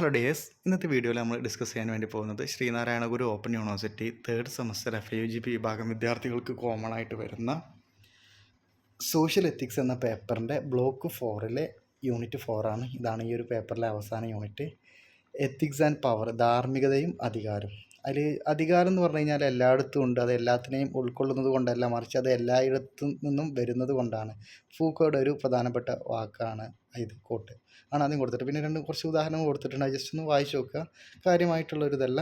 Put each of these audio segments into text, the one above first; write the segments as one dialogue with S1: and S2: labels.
S1: Hello dears ഇന്നത്തെ വീഡിയോയിൽ നമ്മൾ ഡിസ്കസ് ചെയ്യാൻ വേണ്ടി പോകുന്നത് Sreenarayana Guru open university third semester F U G P വിഭാഗം വിദ്യാർത്ഥികൾക്ക് കോമൺ ആയിട്ട് വരുന്ന സോഷ്യൽ എത്തിക്സ് എന്ന പേപ്പറിന്റെ ബ്ലോക്ക് ഫോറിലെ യൂണിറ്റ് ഫോറാണ് ഇതാണ് ഈ ഒരു പേപ്പറിലെ അവസാന യൂണിറ്റ് എത്തിക്സ് ആൻഡ് പവർ ധാർമ്മികതയും അധികാരം അതിൽ അധികാരം എന്ന് പറഞ്ഞു കഴിഞ്ഞാൽ എല്ലായിടത്തും ഉണ്ട്. അത് എല്ലാത്തിനെയും ഉൾക്കൊള്ളുന്നത് കൊണ്ടല്ല മറിച്ച് അത് എല്ലായിടത്തു നിന്നും വരുന്നത് കൊണ്ടാണ്. ഫൂക്കോയുടെ ഒരു പ്രധാനപ്പെട്ട വാക്കാണ് ഇത് കോട്ട് ആണ് ആദ്യം കൊടുത്തിട്ട്. പിന്നെ രണ്ട് കുറച്ച് ഉദാഹരണങ്ങൾ കൊടുത്തിട്ടുണ്ട്. ജസ്റ്റ് ഒന്ന് വായിച്ചു നോക്കുക. കാര്യമായിട്ടുള്ള ഒരിതല്ല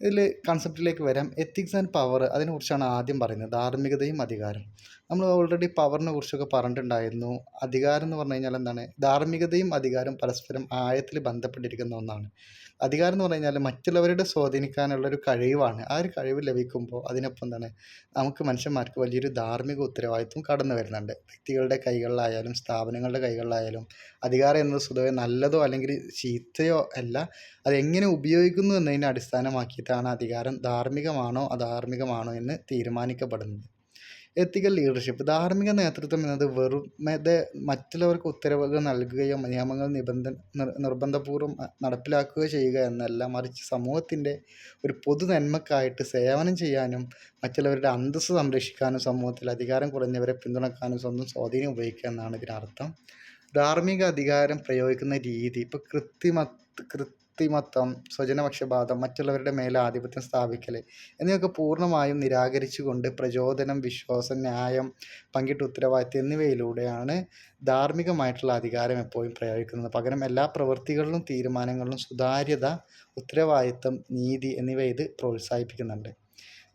S1: ഇതിൽ കൺസെപ്റ്റിലേക്ക് വരാം. എത്തിക്സ് ആൻഡ് പവർ അതിനെക്കുറിച്ചാണ് ആദ്യം പറയുന്നത്. ധാർമ്മികതയും അധികാരം. നമ്മൾ ഓൾറെഡി പവറിനെ കുറിച്ചൊക്കെ പറഞ്ഞിട്ടുണ്ടായിരുന്നു. അധികാരം എന്ന് പറഞ്ഞു കഴിഞ്ഞാൽ എന്താണ്? ധാർമ്മികതയും അധികാരം പരസ്പരം ആയത്തിൽ ബന്ധപ്പെട്ടിരിക്കുന്ന ഒന്നാണ്. അധികാരം എന്ന് പറഞ്ഞു കഴിഞ്ഞാൽ മറ്റുള്ളവരുടെ സ്വാധീനിക്കാനുള്ളൊരു കഴിവാണ്. ആ ഒരു കഴിവ് ലഭിക്കുമ്പോൾ അതിനൊപ്പം തന്നെ നമുക്ക് മനുഷ്യന്മാർക്ക് വലിയൊരു ധാർമ്മിക ഉത്തരവാദിത്വം കടന്നു വരുന്നുണ്ട്. വ്യക്തികളുടെ കൈകളിലായാലും സ്ഥാപനങ്ങളുടെ കൈകളിലായാലും അധികാരം എന്നത് സ്വതവേ നല്ലതോ അല്ലെങ്കിൽ ചീത്തയോ അല്ല. അതെങ്ങനെ ഉപയോഗിക്കുന്നു എന്നതിനെ അടിസ്ഥാനമാക്കിയിട്ടാണ് അധികാരം ധാർമ്മികമാണോ അധാർമികമാണോ എന്ന് തീരുമാനിക്കപ്പെടുന്നത്. എത്തിക്കൽ ലീഡർഷിപ്പ് ധാർമ്മിക നേതൃത്വം എന്നത് വെറും മറ്റുള്ളവർക്ക് ഉത്തരവുകൾ നൽകുകയോ നിയമങ്ങൾ നിബന്ധന നിർ നിർബന്ധപൂർവം നടപ്പിലാക്കുകയോ ചെയ്യുക എന്നല്ല. മറിച്ച് സമൂഹത്തിന്റെ ഒരു പൊതു നന്മക്കായിട്ട് സേവനം ചെയ്യാനും മറ്റുള്ളവരുടെ അന്തസ്സ് സംരക്ഷിക്കാനും സമൂഹത്തിൽ അധികാരം കുറഞ്ഞവരെ പിന്തുണക്കാനും സ്വന്തം സ്വാധീനം ഉപയോഗിക്കുക എന്നാണ് ഇതിനർത്ഥം. ധാർമ്മിക അധികാരം പ്രയോഗിക്കുന്ന രീതി. ഇപ്പോൾ കൃത്രിമ കൃത്രിമത്വം സ്വജനപക്ഷപാതം മറ്റുള്ളവരുടെ മേലെ ആധിപത്യം സ്ഥാപിക്കൽ എന്നിവയൊക്കെ പൂർണമായും നിരാകരിച്ചുകൊണ്ട് പ്രചോദനം വിശ്വാസം ന്യായം പങ്കിട്ട ഉത്തരവാദിത്വം എന്നിവയിലൂടെയാണ് ധാർമ്മികമായിട്ടുള്ള അധികാരം എപ്പോഴും പ്രയോഗിക്കുന്നത്. പകരം എല്ലാ പ്രവൃത്തികളിലും തീരുമാനങ്ങളിലും സുതാര്യത ഉത്തരവാദിത്വം നീതി എന്നിവ ഇത് പ്രോത്സാഹിപ്പിക്കുന്നുണ്ട്.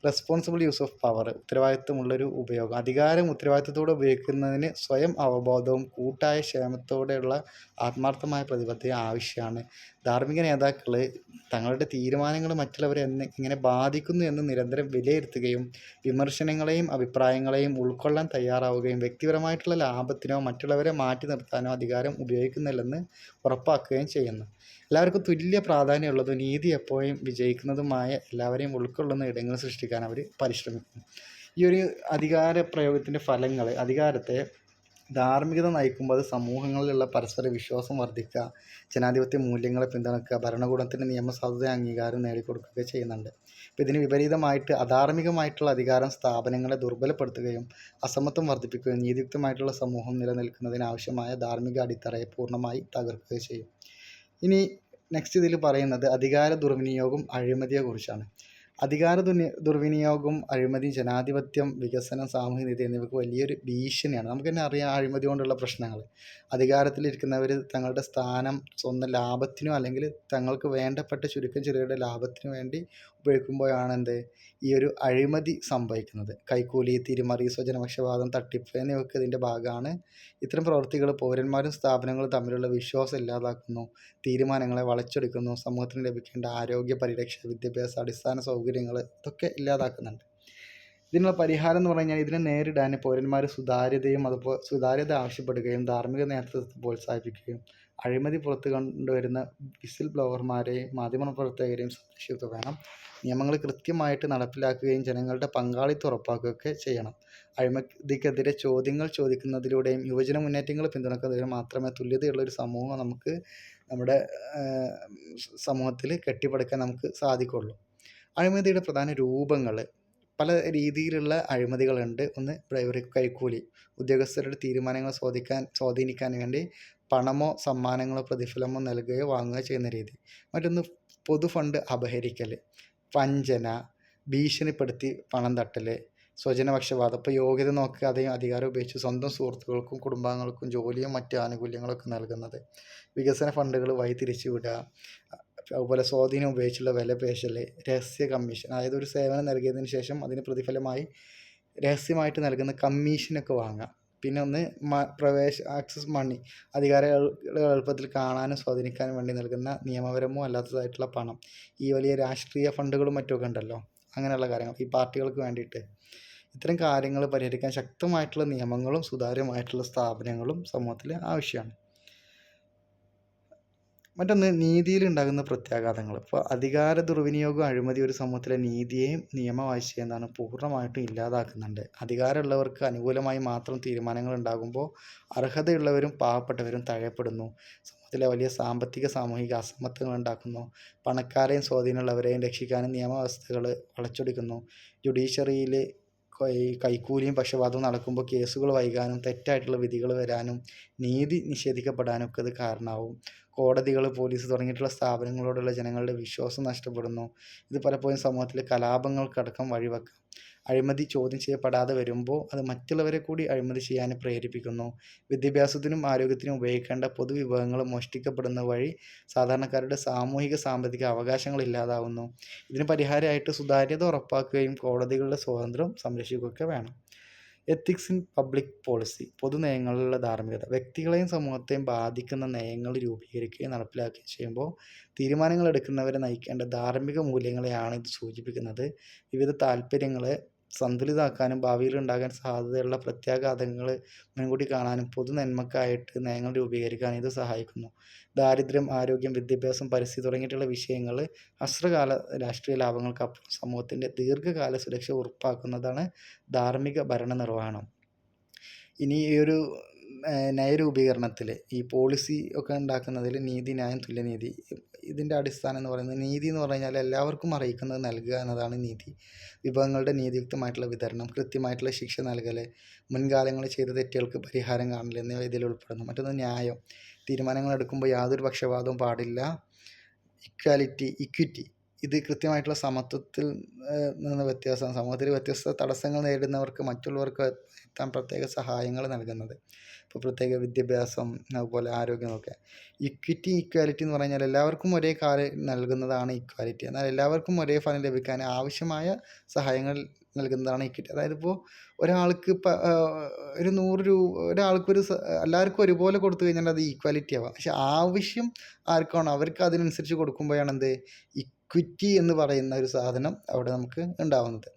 S1: റെസ്പോൺസിബിൾ യൂസ് ഓഫ് പവർ ഉത്തരവാദിത്വമുള്ളൊരു ഉപയോഗം. അധികാരം ഉത്തരവാദിത്വത്തോടെ ഉപയോഗിക്കുന്നതിന് സ്വയം അവബോധവും കൂട്ടായ ക്ഷേമത്തോടെയുള്ള ആത്മാർത്ഥമായ പ്രതിബദ്ധത ആവശ്യമാണ്. ധാർമ്മിക നേതാക്കൾ തങ്ങളുടെ തീരുമാനങ്ങൾ മറ്റുള്ളവരെ എന്ന് എങ്ങനെ ബാധിക്കുന്നു എന്ന് നിരന്തരം വിലയിരുത്തുകയും വിമർശനങ്ങളെയും അഭിപ്രായങ്ങളെയും ഉൾക്കൊള്ളാൻ തയ്യാറാവുകയും വ്യക്തിപരമായിട്ടുള്ള ലാഭത്തിനോ മറ്റുള്ളവരെ മാറ്റി നിർത്താനോ അധികാരം ഉപയോഗിക്കുന്നില്ലെന്ന് ഉറപ്പാക്കുകയും ചെയ്യുന്നു. എല്ലാവർക്കും തുല്യ പ്രാധാന്യമുള്ളതും നീതി എപ്പോഴും വിജയിക്കുന്നതുമായ എല്ലാവരെയും ഉൾക്കൊള്ളുന്ന ഇടങ്ങൾ സൃഷ്ടിക്കാൻ അവർ പരിശ്രമിക്കുന്നു. ഈ ഒരു അധികാര പ്രയോഗത്തിന്റെ ഫലങ്ങൾ അധികാരത്തെ ധാർമ്മികത നയിക്കുമ്പോൾ അത് സമൂഹങ്ങളിലുള്ള പരസ്പര വിശ്വാസം വർദ്ധിക്കുക ജനാധിപത്യ മൂല്യങ്ങളെ പിന്തുണക്കുക ഭരണകൂടത്തിന്റെ നിയമസാധുത അംഗീകാരം നേടിക്കൊടുക്കുകയൊക്കെ ചെയ്യുന്നുണ്ട്. അപ്പോൾ ഇതിന് വിപരീതമായിട്ട് അധാർമികമായിട്ടുള്ള അധികാരം സ്ഥാപനങ്ങളെ ദുർബലപ്പെടുത്തുകയും അസമത്വം വർദ്ധിപ്പിക്കുകയും നീതിയുക്തമായിട്ടുള്ള സമൂഹം നിലനിൽക്കുന്നതിനാവശ്യമായ ധാർമ്മിക അടിത്തറയെ പൂർണമായി തകർക്കുകയും ചെയ്യും. ഇനി നെക്സ്റ്റ് ഇതിൽ പറയുന്നത് അധികാര ദുർവിനിയോഗം അഴിമതിയെക്കുറിച്ചാണ്. അധികാര ദുർവിനിയോഗം അഴിമതി ജനാധിപത്യം വികസനം സാമൂഹ്യ നീതി എന്നിവയ്ക്ക് വലിയൊരു ഭീഷണിയാണ്. നമുക്ക് തന്നെ അറിയാം അഴിമതി കൊണ്ടുള്ള പ്രശ്നങ്ങൾ. അധികാരത്തിലിരിക്കുന്നവർ തങ്ങളുടെ സ്ഥാനം സ്വന്തം ലാഭത്തിനോ അല്ലെങ്കിൽ തങ്ങൾക്ക് വേണ്ടപ്പെട്ട ചുരുക്കം ചിലരുടെ ലാഭത്തിനു വേണ്ടി ഉപയോഗിക്കുമ്പോഴാണ് എന്ത് ഈ ഒരു അഴിമതി സംഭവിക്കുന്നത്. കൈക്കൂലി തിരിമറി സ്വജനപക്ഷപാതം തട്ടിപ്പ് എന്നിവയൊക്കെ ഇതിന്റെ ഭാഗമാണ്. ഇത്തരം പ്രവൃത്തികൾ പൗരന്മാരും സ്ഥാപനങ്ങളും തമ്മിലുള്ള വിശ്വാസം ഇല്ലാതാക്കുന്നു തീരുമാനങ്ങളെ വളച്ചൊടുക്കുന്നു സമൂഹത്തിന് ലഭിക്കേണ്ട ആരോഗ്യ പരിരക്ഷ വിദ്യാഭ്യാസ അടിസ്ഥാന സൗകര്യങ്ങൾ ഇതൊക്കെ ഇല്ലാതാക്കുന്നുണ്ട്. ഇതിനുള്ള പരിഹാരം എന്ന് പറഞ്ഞു കഴിഞ്ഞാൽ ഇതിനെ നേരിടാൻ പൗരന്മാർ സുതാര്യതയും അതുപോലെ സുതാര്യത ആവശ്യപ്പെടുകയും ധാർമ്മിക നേതൃത്വത്തെ പ്രോത്സാഹിപ്പിക്കുകയും അഴിമതി പുറത്തു കൊണ്ടുവരുന്ന വിസിൽ ബ്ലോവർമാരെയും മാധ്യമ പ്രവർത്തകരെയും സംരക്ഷിക്കുക വേണം. നിയമങ്ങൾ കൃത്യമായിട്ട് നടപ്പിലാക്കുകയും ജനങ്ങളുടെ പങ്കാളിത്തം ഉറപ്പാക്കുകയൊക്കെ ചെയ്യണം. അഴിമതിക്കെതിരെ ചോദ്യങ്ങൾ ചോദിക്കുന്നതിലൂടെയും യുവജന മുന്നേറ്റങ്ങൾ പിന്തുണക്കുന്നതിലൂടെ മാത്രമേ തുല്യതയുള്ള ഒരു സമൂഹം നമുക്ക് നമ്മുടെ സമൂഹത്തിൽ കെട്ടിപ്പടുക്കാൻ നമുക്ക് സാധിക്കുള്ളൂ അഴിമതിയുടെ പ്രധാന രൂപങ്ങൾ പല രീതിയിലുള്ള അഴിമതികളുണ്ട്. ഒന്ന് ഡ്രൈവറി കൈക്കൂലി. ഉദ്യോഗസ്ഥരുടെ തീരുമാനങ്ങൾ സ്വാധീനിക്കാൻ സ്വാധീനിക്കാൻ വേണ്ടി പണമോ സമ്മാനങ്ങളോ പ്രതിഫലമോ നൽകുകയോ വാങ്ങുകയോ ചെയ്യുന്ന രീതി. മറ്റൊന്ന് പൊതു ഫണ്ട് അപഹരിക്കൽ. വഞ്ചന ഭീഷണിപ്പെടുത്തി പണം തട്ടൽ സ്വജനപക്ഷപാതം. ഇപ്പോൾ യോഗ്യത നോക്കി അതേ അധികാരം ഉപയോഗിച്ച് സ്വന്തം സുഹൃത്തുക്കൾക്കും കുടുംബാംഗങ്ങൾക്കും ജോലിയും മറ്റ് ആനുകൂല്യങ്ങളൊക്കെ നൽകുന്നത്. വികസന ഫണ്ടുകൾ വഴി തിരിച്ചു വിടുക അതുപോലെ സ്വാധീനം ഉപയോഗിച്ചുള്ള വില പേശൽ രഹസ്യ കമ്മീഷൻ. അതായത് ഒരു സേവനം നൽകിയതിന് ശേഷം അതിന് പ്രതിഫലമായി രഹസ്യമായിട്ട് നൽകുന്ന കമ്മീഷനൊക്കെ വാങ്ങുക. പിന്നെ ഒന്ന് പ്രവേശ ആക്സസ് മണി അധികാരികൾ എളുപ്പത്തിൽ കാണാനും സ്വാധീനിക്കാനും വേണ്ടി നൽകുന്ന നിയമപരമോ അല്ലാത്തതായിട്ടുള്ള പണം. ഈ വലിയ രാഷ്ട്രീയ ഫണ്ടുകളും മറ്റുമൊക്കെ ഉണ്ടല്ലോ. അങ്ങനെയുള്ള കാര്യങ്ങൾ ഈ പാർട്ടികൾക്ക് വേണ്ടിയിട്ട്. ഇത്തരം കാര്യങ്ങൾ പരിഹരിക്കാൻ ശക്തമായിട്ടുള്ള നിയമങ്ങളും സുതാര്യമായിട്ടുള്ള സ്ഥാപനങ്ങളും സമൂഹത്തിൽ ആവശ്യമാണ്. മറ്റൊന്ന് നീതിയിൽ ഉണ്ടാകുന്ന പ്രത്യാഘാതങ്ങൾ. ഇപ്പോൾ അധികാര ദുർവിനിയോഗം അഴിമതി ഒരു സമൂഹത്തിലെ നീതിയെയും നിയമവാഴ്ചയും എന്താണ് പൂർണമായിട്ടും ഇല്ലാതാക്കുന്നുണ്ട്. അധികാരമുള്ളവർക്ക് അനുകൂലമായി മാത്രം തീരുമാനങ്ങൾ ഉണ്ടാകുമ്പോൾ അർഹതയുള്ളവരും പാവപ്പെട്ടവരും തഴയപ്പെടുന്നു. സമൂഹത്തിലെ വലിയ സാമ്പത്തിക സാമൂഹിക അസമത്വങ്ങൾ ഉണ്ടാക്കുന്നു. പണക്കാരെയും സ്വാധീനമുള്ളവരെയും രക്ഷിക്കാനും നിയമവ്യവസ്ഥകൾ വളച്ചൊടിക്കുന്നു. ജുഡീഷ്യറിയിൽ കൈക്കൂലിയും പക്ഷപാതവും നടക്കുമ്പോൾ കേസുകൾ വൈകാനും തെറ്റായിട്ടുള്ള വിധികൾ വരാനും നീതി നിഷേധിക്കപ്പെടാനും ഒക്കെ ഇത് കാരണമാവും കോടതികൾ പോലീസ് തുടങ്ങിയിട്ടുള്ള സ്ഥാപനങ്ങളോടുള്ള ജനങ്ങളുടെ വിശ്വാസം നഷ്ടപ്പെടുന്നു. ഇത് പലപ്പോഴും സമൂഹത്തിൽ കലാപങ്ങൾക്കടക്കം വഴിവെക്കാം. അഴിമതി ചോദ്യം ചെയ്യപ്പെടാതെ വരുമ്പോൾ അത് മറ്റുള്ളവരെ കൂടി അഴിമതി ചെയ്യാൻ പ്രേരിപ്പിക്കുന്നു. വിദ്യാഭ്യാസത്തിനും ആരോഗ്യത്തിനും ഉപയോഗിക്കേണ്ട പൊതുവിഭവങ്ങൾ മോഷ്ടിക്കപ്പെടുന്ന വഴി സാധാരണക്കാരുടെ സാമൂഹിക സാമ്പത്തിക അവകാശങ്ങൾ ഇല്ലാതാവുന്നു. ഇതിന് പരിഹാരമായിട്ട് സുതാര്യത ഉറപ്പാക്കുകയും കോടതികളുടെ സ്വാതന്ത്ര്യം സംരക്ഷിക്കുകയൊക്കെ വേണം. എത്തിക്സ് ഇൻ പബ്ലിക് പോളിസി പൊതുനയങ്ങളിലുള്ള ധാർമ്മികത. വ്യക്തികളെയും സമൂഹത്തെയും ബാധിക്കുന്ന നയങ്ങൾ രൂപീകരിക്കുകയും നടപ്പിലാക്കുകയും ചെയ്യുമ്പോൾ തീരുമാനങ്ങൾ എടുക്കുന്നവരെ നയിക്കേണ്ട ധാർമ്മിക മൂല്യങ്ങളെയാണ് ഇത് സൂചിപ്പിക്കുന്നത്. വിവിധ താല്പര്യങ്ങളെ സന്തുലിതമാക്കാനും ഭാവിയിൽ ഉണ്ടാകാൻ സാധ്യതയുള്ള പ്രത്യാഘാതങ്ങൾ മുൻകൂട്ടി കാണാനും പൊതു നന്മക്കായിട്ട് നയങ്ങൾ രൂപീകരിക്കാനും ഇത് സഹായിക്കുന്നു. ദാരിദ്ര്യം ആരോഗ്യം വിദ്യാഭ്യാസം പരിസ്ഥിതി തുടങ്ങിയിട്ടുള്ള വിഷയങ്ങൾ അശ്രകാല രാഷ്ട്രീയ ലാഭങ്ങൾക്കപ്പുറം സമൂഹത്തിന്റെ ദീർഘകാല സുരക്ഷ ഉറപ്പാക്കുന്നതാണ് ധാർമ്മിക ഭരണ നിർവഹണം ഇനി ഈ ഒരു നയരൂപീകരണത്തിൽ ഈ പോളിസി ഒക്കെ ഉണ്ടാക്കുന്നതിൽ നീതി ന്യായം തുല്യനീതി ഇതിന്റെ അടിസ്ഥാനം എന്ന് പറയുന്നത് നീതി എന്ന് പറഞ്ഞു കഴിഞ്ഞാൽ എല്ലാവർക്കും അറിയിക്കുന്നത് നൽകുക എന്നതാണ് നീതി. വിഭവങ്ങളുടെ നീതിയുക്തമായിട്ടുള്ള വിതരണം കൃത്യമായിട്ടുള്ള ശിക്ഷ നൽകൽ മുൻകാലങ്ങളിൽ ചെയ്ത തെറ്റുകൾക്ക് പരിഹാരം കാണൽ എന്നിവ ഇതിൽ ഉൾപ്പെടുന്നു. മറ്റൊന്ന് ന്യായം. തീരുമാനങ്ങൾ എടുക്കുമ്പോൾ യാതൊരു പക്ഷപാതവും പാടില്ല. ഇക്വാലിറ്റി ഇക്വിറ്റി ഇത് കൃത്യമായിട്ടുള്ള സമത്വത്തിൽ നിന്ന് വ്യത്യാസം സമൂഹത്തിൽ വ്യത്യസ്ത തടസ്സങ്ങൾ നേരിടുന്നവർക്ക് മറ്റുള്ളവർക്ക് എത്താൻ പ്രത്യേക സഹായങ്ങൾ നൽകുന്നത്. ഇപ്പോൾ പ്രത്യേക വിദ്യാഭ്യാസം അതുപോലെ ആരോഗ്യമൊക്കെ. ഇക്വിറ്റി ഇക്വാലിറ്റി എന്ന് പറഞ്ഞാൽ എല്ലാവർക്കും ഒരേ കാര്യം നൽകുന്നതാണ് ഇക്വാലിറ്റി എന്നാൽ എല്ലാവർക്കും ഒരേ ഫലം ലഭിക്കാൻ ആവശ്യമായ സഹായങ്ങൾ നൽകുന്നതാണ് ഇക്വിറ്റി അതായത് ഇപ്പോൾ ഒരാൾക്ക് ഇപ്പം ഒരു നൂറ് രൂപ ഒരാൾക്കൊരു എല്ലാവർക്കും ഒരുപോലെ കൊടുത്തു കഴിഞ്ഞാൽ അത് ഈക്വാലിറ്റി ആവാം. പക്ഷെ ആവശ്യം ആർക്കാണോ അവർക്ക് അതിനനുസരിച്ച് കൊടുക്കുമ്പോഴാണ് എന്ത്? ഇക്വിറ്റി എന്ന് പറയുന്ന ഒരു സാധനം അവിടെ നമുക്ക് ഉണ്ടാവുന്നത്.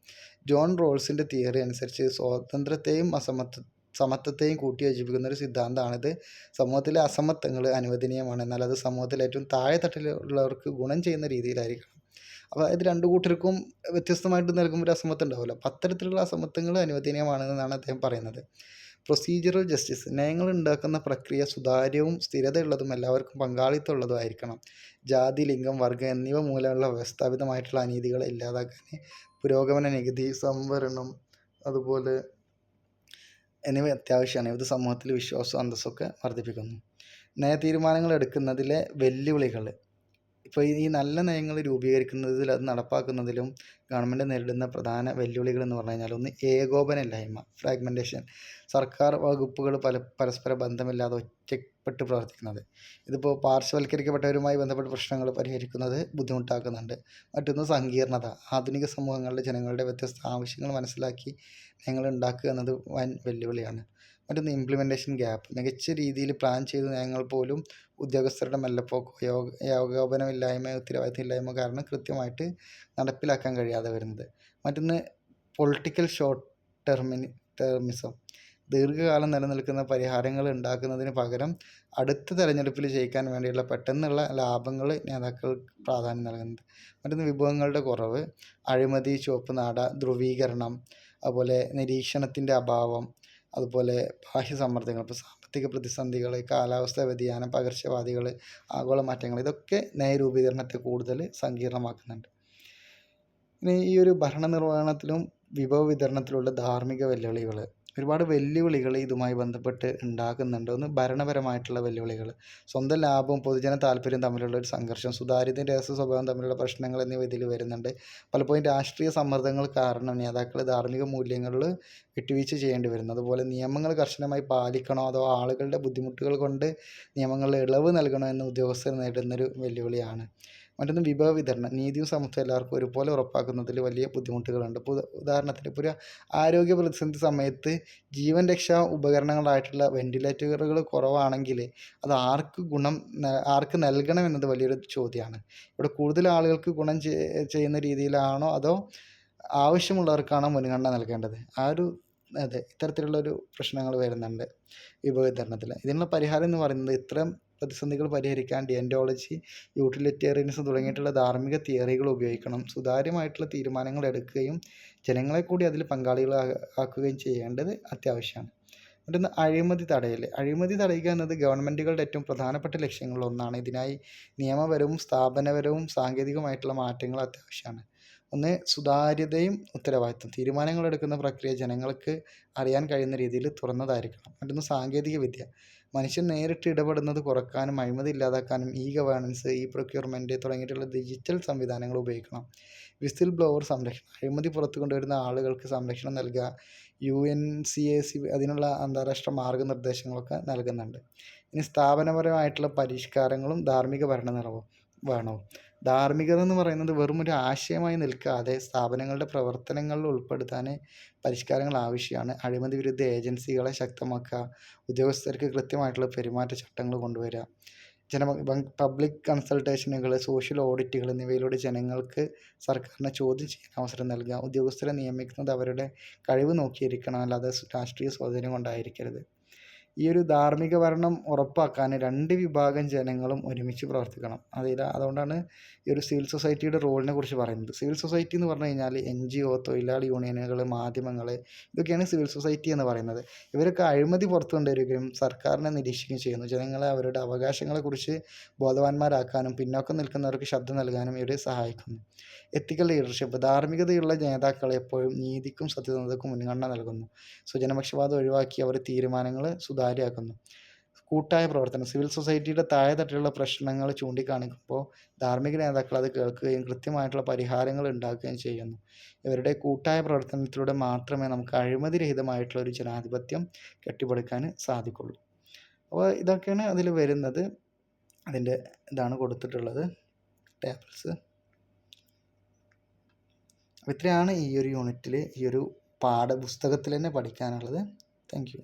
S1: ജോൺ റോൾസിന്റെ തിയറി അനുസരിച്ച് സ്വാതന്ത്ര്യത്തെയും അസമത്വ സമത്വത്തെയും കൂട്ടി യോജിപ്പിക്കുന്ന ഒരു സിദ്ധാന്തമാണിത്. സമൂഹത്തിലെ അസമത്വങ്ങൾ അനുവദനീയമാണ്. എന്നാൽ അത് സമൂഹത്തിലെ ഏറ്റവും താഴെ തട്ടിലുള്ളവർക്ക് ഗുണം ചെയ്യുന്ന രീതിയിലായിരിക്കണം. അപ്പോൾ ഇത് രണ്ടു കൂട്ടർക്കും വ്യത്യസ്തമായിട്ട് നൽകുമ്പോൾ ഒരു അസമത്വം ഉണ്ടാവില്ല. അപ്പം അത്തരത്തിലുള്ള അസമത്വങ്ങൾ അനുവദനീയമാണെന്നാണ് അദ്ദേഹം പറയുന്നത്. പ്രൊസീജിയറൽ ജസ്റ്റിസ് നയങ്ങൾ ഉണ്ടാക്കുന്ന പ്രക്രിയ സുതാര്യവും സ്ഥിരതയുള്ളതും എല്ലാവർക്കും പങ്കാളിത്തമുള്ളതും ആയിരിക്കണം ജാതി ലിംഗം വർഗം എന്നിവ മൂലമുള്ള വ്യവസ്ഥാപിതമായിട്ടുള്ള അനീതികളെ ഇല്ലാതാക്കാൻ പുരോഗമന നികുതി സംവരണം അതുപോലെ എന്നിവ അത്യാവശ്യമാണ്. ഇത് സമൂഹത്തിൽ വിശ്വാസവും അന്തസ്സൊക്കെ വർദ്ധിപ്പിക്കുന്നു. നയ തീരുമാനങ്ങൾ എടുക്കുന്നതിലെ വെല്ലുവിളികൾ ഇപ്പോൾ ഈ നല്ല നയങ്ങൾ രൂപീകരിക്കുന്നതിൽ അത് നടപ്പാക്കുന്നതിലും ഗവൺമെന്റ് നേരിടുന്ന പ്രധാന വെല്ലുവിളികൾ എന്ന് പറഞ്ഞു കഴിഞ്ഞാൽ ഒന്ന് ഏകോപനമില്ലായ്മ ഫ്രാഗ്മെന്റേഷൻ സർക്കാർ വകുപ്പുകൾ പല പരസ്പര ബന്ധമില്ലാതെ ഒറ്റപ്പെട്ട് പ്രവർത്തിക്കുന്നത്. ഇതിപ്പോൾ പാർശ്വവൽക്കരിക്കപ്പെട്ടവരുമായി ബന്ധപ്പെട്ട പ്രശ്നങ്ങൾ പരിഹരിക്കുന്നത് ബുദ്ധിമുട്ടാക്കുന്നുണ്ട്. മറ്റൊന്ന് സങ്കീർണത. ആധുനിക സമൂഹങ്ങളിലെ ജനങ്ങളുടെ വ്യത്യസ്ത ആവശ്യങ്ങൾ മനസ്സിലാക്കി നയങ്ങൾ ഉണ്ടാക്കുക എന്നത് വൻ വെല്ലുവിളിയാണ്. മറ്റൊന്ന് ഇംപ്ലിമെന്റേഷൻ ഗ്യാപ്പ് മികച്ച രീതിയിൽ പ്ലാൻ ചെയ്ത നയങ്ങൾ പോലും ഉദ്യോഗസ്ഥരുടെ മെല്ലപ്പോക്കോ യോഗ ഏകോപനമില്ലായ്മ ഉത്തരവാദിത്തമില്ലായ്മ കാരണം കൃത്യമായിട്ട് നടപ്പിലാക്കാൻ കഴിയാതെ വരുന്നത്. മറ്റൊന്ന് പൊളിറ്റിക്കൽ ഷോർട്ട് ടെർമിനി ടെർമിസം ദീർഘകാലം നിലനിൽക്കുന്ന പരിഹാരങ്ങൾ ഉണ്ടാക്കുന്നതിന് പകരം അടുത്ത തെരഞ്ഞെടുപ്പിൽ ജയിക്കാൻ വേണ്ടിയുള്ള പെട്ടെന്നുള്ള ലാഭങ്ങൾ നേതാക്കൾ പ്രാധാന്യം നൽകുന്നത്. മറ്റൊന്ന് വിഭവങ്ങളുടെ കുറവ് അഴിമതി ചുവപ്പ് നാട ധ്രുവീകരണം അതുപോലെ നിരീക്ഷണത്തിന്റെ അഭാവം അതുപോലെ ബാഹ്യ സമ്മർദ്ദങ്ങൾ ഇപ്പോൾ സാമ്പത്തിക പ്രതിസന്ധികൾ കാലാവസ്ഥാ വ്യതിയാനം പകർച്ചവ്യാധികൾ ആഗോള മാറ്റങ്ങൾ ഇതൊക്കെ നയരൂപീകരണത്തെ കൂടുതൽ സങ്കീർണമാക്കുന്നുണ്ട്. ഇനി ഈ ഒരു ഭരണ നിർവഹണത്തിലും വിഭവ വിതരണത്തിലുള്ള ധാർമ്മിക വെല്ലുവിളികൾ ഒരുപാട് വെല്ലുവിളികൾ ഇതുമായി ബന്ധപ്പെട്ട് ഉണ്ടാകുന്നുണ്ട് ഒന്ന് ഭരണപരമായിട്ടുള്ള വെല്ലുവിളികൾ. സ്വന്തം ലാഭവും പൊതുജന താല്പര്യവും തമ്മിലുള്ള ഒരു സംഘർഷം സുതാര്യതയും രഹസ്യ സ്വഭാവം തമ്മിലുള്ള പ്രശ്നങ്ങൾ എന്നിവ ഇതിൽ വരുന്നുണ്ട്. പലപ്പോഴും രാഷ്ട്രീയ സമ്മർദ്ദങ്ങൾ കാരണം നേതാക്കൾ ധാർമ്മിക മൂല്യങ്ങളിൽ വിട്ടുവീഴ്ച ചെയ്യേണ്ടി വരുന്നു. അതുപോലെ നിയമങ്ങൾ കർശനമായി പാലിക്കണോ അതോ ആളുകളുടെ ബുദ്ധിമുട്ടുകൾ കൊണ്ട് നിയമങ്ങളിൽ ഇളവ് നൽകണോ എന്ന് ഉദ്യോഗസ്ഥർ നേരിടുന്നൊരു വെല്ലുവിളിയാണ്. മറ്റൊന്ന് വിഭവ വിതരണം നീതിയും സമത്വം എല്ലാവർക്കും ഒരുപോലെ ഉറപ്പാക്കുന്നതിൽ വലിയ ബുദ്ധിമുട്ടുകളുണ്ട്. ഉദാഹരണത്തിന് ഇപ്പോൾ ഒരു ആരോഗ്യ പ്രതിസന്ധി സമയത്ത് ജീവൻ രക്ഷാ ഉപകരണങ്ങളായിട്ടുള്ള വെന്റിലേറ്ററുകൾ കുറവാണെങ്കിൽ അത് ആർക്ക് ഗുണം ആർക്ക് നൽകണം എന്നത് വലിയൊരു ചോദ്യമാണ് ഇവിടെ കൂടുതൽ ആളുകൾക്ക് ഗുണം ചെയ്യുന്ന രീതിയിലാണോ അതോ ആവശ്യമുള്ളവർക്കാണോ മുൻഗണന നൽകേണ്ടത്? ആ ഒരു അതെ ഇത്തരത്തിലുള്ളൊരു പ്രശ്നങ്ങൾ വരുന്നുണ്ട് വിഭവ വിതരണത്തിൽ ഇതിനുള്ള പരിഹാരം എന്ന് പറയുന്നത് ഇത്തരം പ്രതിസന്ധികൾ പരിഹരിക്കാൻ ഡിയന്റോളജി യൂട്ടിലിറ്റേറിയനിസം തുടങ്ങിയിട്ടുള്ള ധാർമ്മിക തിയറികൾ ഉപയോഗിക്കണം. സുതാര്യമായിട്ടുള്ള തീരുമാനങ്ങൾ എടുക്കുകയും ജനങ്ങളെ കൂടി അതിൽ പങ്കാളികളാക്കുകയും ചെയ്യേണ്ടത് അത്യാവശ്യമാണ്. മറ്റൊന്ന് അഴിമതി തടയൽ. അഴിമതി തടയുക എന്നത് ഗവൺമെന്റുകളുടെ ഏറ്റവും പ്രധാനപ്പെട്ട ലക്ഷ്യങ്ങളിൽ ഒന്നാണ് ഇതിനായി നിയമപരവും സ്ഥാപനപരവും സാങ്കേതികവുമായിട്ടുള്ള മാറ്റങ്ങൾ അത്യാവശ്യമാണ്. ഒന്ന് സുതാര്യതയും ഉത്തരവാദിത്വം. തീരുമാനങ്ങൾ എടുക്കുന്ന പ്രക്രിയ ജനങ്ങൾക്ക് അറിയാൻ കഴിയുന്ന രീതിയിൽ തുറന്നതായിരിക്കണം. മറ്റൊന്ന് സാങ്കേതിക വിദ്യ. മനുഷ്യൻ നേരിട്ട് ഇടപെടുന്നത് കുറക്കാനും അഴിമതി ഇല്ലാതാക്കാനും ഇ ഗവേണൻസ് ഇ പ്രൊക്യൂർമെന്റ് തുടങ്ങിയിട്ടുള്ള ഡിജിറ്റൽ സംവിധാനങ്ങൾ ഉപയോഗിക്കണം. വിസിൽ ബ്ലോവർ സംരക്ഷണം. അഴിമതി പുറത്തു കൊണ്ടുവരുന്ന ആളുകൾക്ക് സംരക്ഷണം നൽകുക. U N C A C അതിനുള്ള അന്താരാഷ്ട്ര മാർഗനിർദ്ദേശങ്ങളൊക്കെ നൽകുന്നുണ്ട്. ഇനി സ്ഥാപനപരമായിട്ടുള്ള പരിഷ്കാരങ്ങളും ധാർമ്മിക ഭരണനിറവും. വേണവും ധാർമ്മികത എന്ന് പറയുന്നത് വെറും ഒരു ആശയമായി നിൽക്കാതെ സ്ഥാപനങ്ങളുടെ പ്രവർത്തനങ്ങളിൽ ഉൾപ്പെടുത്താൻ പരിഷ്കാരങ്ങൾ ആവശ്യമാണ്. അഴിമതി വിരുദ്ധ ഏജൻസികളെ ശക്തമാക്കുക ഉദ്യോഗസ്ഥർക്ക് കൃത്യമായിട്ടുള്ള പെരുമാറ്റച്ചട്ടങ്ങൾ കൊണ്ടുവരിക. ജന പബ്ലിക് കൺസൾട്ടേഷനുകൾ സോഷ്യൽ ഓഡിറ്റുകൾ എന്നിവയിലൂടെ ജനങ്ങൾക്ക് സർക്കാരിനെ ചോദ്യം ചെയ്യാൻ അവസരം നൽകുക. ഉദ്യോഗസ്ഥരെ നിയമിക്കുന്നത് അവരുടെ കഴിവ് നോക്കിയിരിക്കണം. അല്ലാതെ രാഷ്ട്രീയ സ്വാധീനം കൊണ്ടായിരിക്കരുത്. ഈ ഒരു ധാർമ്മിക ഭരണം ഉറപ്പാക്കാൻ രണ്ട് വിഭാഗം ജനങ്ങളും ഒരുമിച്ച് പ്രവർത്തിക്കണം. അതിൽ അതുകൊണ്ടാണ് ഈ ഒരു സിവിൽ സൊസൈറ്റിയുടെ റോളിനെ കുറിച്ച് പറയുന്നത്. സിവിൽ സൊസൈറ്റി എന്ന് പറഞ്ഞു കഴിഞ്ഞാൽ എൻ ജി ഒ തൊഴിലാളി യൂണിയനുകൾ മാധ്യമങ്ങൾ ഇതൊക്കെയാണ് സിവിൽ സൊസൈറ്റി എന്ന് പറയുന്നത്. ഇവരൊക്കെ അഴിമതി പുറത്തു കൊണ്ടുവരികയും സർക്കാരിനെ നിരീക്ഷിക്കുകയും ചെയ്യുന്നു. ജനങ്ങളെ അവരുടെ അവകാശങ്ങളെക്കുറിച്ച് ബോധവാന്മാരാക്കാനും പിന്നോക്കം നിൽക്കുന്നവർക്ക് ശബ്ദം നൽകാനും ഇവരെ സഹായിക്കുന്നു. എത്തിക്കൽ ലീഡർഷിപ്പ് ധാർമ്മികതയുള്ള നേതാക്കൾ എപ്പോഴും നീതിക്കും സത്യസന്ധതയ്ക്കും മുൻഗണന നൽകുന്നു. സ്വജനപക്ഷപാതം ഒഴിവാക്കി അവർ തീരുമാനങ്ങൾ സുതാര്യമാക്കുന്നു. കൂട്ടായ പ്രവർത്തനം സിവിൽ സൊസൈറ്റിയുടെ താഴെത്തട്ടിലുള്ള പ്രശ്നങ്ങൾ ചൂണ്ടിക്കാണിക്കുമ്പോൾ ധാർമ്മിക നേതാക്കൾ അത് കേൾക്കുകയും കൃത്യമായിട്ടുള്ള പരിഹാരങ്ങൾ ഉണ്ടാക്കുകയും ചെയ്യുന്നു. ഇവരുടെ കൂട്ടായ പ്രവർത്തനത്തിലൂടെ മാത്രമേ നമുക്ക് അഴിമതിരഹിതമായിട്ടുള്ള ഒരു ജനാധിപത്യം കെട്ടിപ്പടുക്കാൻ സാധിക്കുള്ളൂ. അപ്പോൾ ഇതൊക്കെയാണ് അതിൽ വരുന്നത്. അതിന്റെ ഇതാണ് കൊടുത്തിട്ടുള്ളത്. ടേബിൾസ് ഇത്രയാണ് ഈ ഒരു യൂണിറ്റിൽ ഈ ഒരു പാഠപുസ്തകത്തിൽ തന്നെ പഠിക്കാനുള്ളത്. Thank you